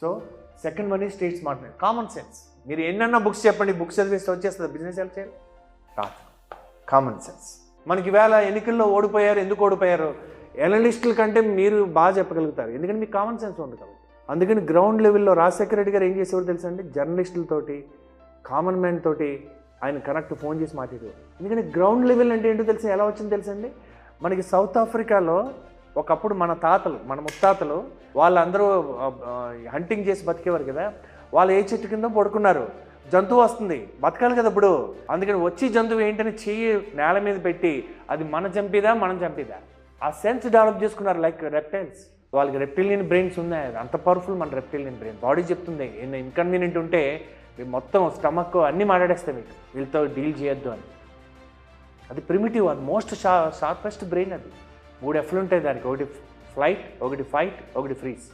So second one ఈ state smart common sense మీరు ఎన్నన్నా బుక్స్ చెప్పండి బుక్స్ చదివేస్తే వచ్చేస్తుంది. బిజినెస్ ఎలా చేయాలి రాదు కామన్ సెన్స్ మనకి వేళ ఎన్నికల్లో ఓడిపోయారు ఎందుకు ఓడిపోయారు? ఎనలిస్టుల కంటే మీరు బాగా చెప్పగలుగుతారు. ఎందుకంటే మీకు కామన్ సెన్స్ ఉంది కాబట్టి. అందుకని గ్రౌండ్ లెవెల్లో రాజశేఖర రెడ్డి గారు ఏం చేసేవారు తెలుసండి? జర్నలిస్టులతోటి కామన్ మ్యాన్ తోటి ఆయన కరెక్ట్ ఫోన్ చేసి మాట్లాడేవారు. ఎందుకంటే గ్రౌండ్ లెవెల్ అంటే ఏంటో తెలుసు ఎలా వచ్చిందో తెలుసండి? మనకి సౌత్ ఆఫ్రికాలో ఒకప్పుడు మన తాతలు మన ముత్తాతలు వాళ్ళందరూ హంటింగ్ చేసి బతికేవారు కదా. వాళ్ళు ఏ చెట్టు కింద పడుకున్నారు? జంతువు వస్తుంది. బతకాలి కదా ఇప్పుడు. అందుకని వచ్చి జంతువు ఏంటని చెయ్యి నేల మీద పెట్టి అది మన చంపిదా మనం చంపిదా ఆ సెన్స్ డెవలప్ చేసుకున్నారు లైక్ రెప్టైల్స్ వాళ్ళకి రెప్టిలియన్ బ్రెయిన్స్ ఉన్నాయి. అంత పవర్ఫుల్ మన రెప్టిలియన్ బ్రెయిన్ బాడీ చెప్తుంది. ఎన్ని ఇన్కన్వీనియంట్ ఉంటే మొత్తం స్టమక్ అన్నీ మాట్లాడేస్తాయి మీకు. వీళ్ళతో డీల్ చేయొద్దు అని. అది ప్రిమిటివ్ అది మోస్ట్ షా షార్పెస్ట్ బ్రెయిన్ అది. మూడు ఎఫ్లు ఉంటాయి దానికి. ఒకటి ఫ్లైట్ ఒకటి ఫైట్ ఒకటి ఫ్రీజ్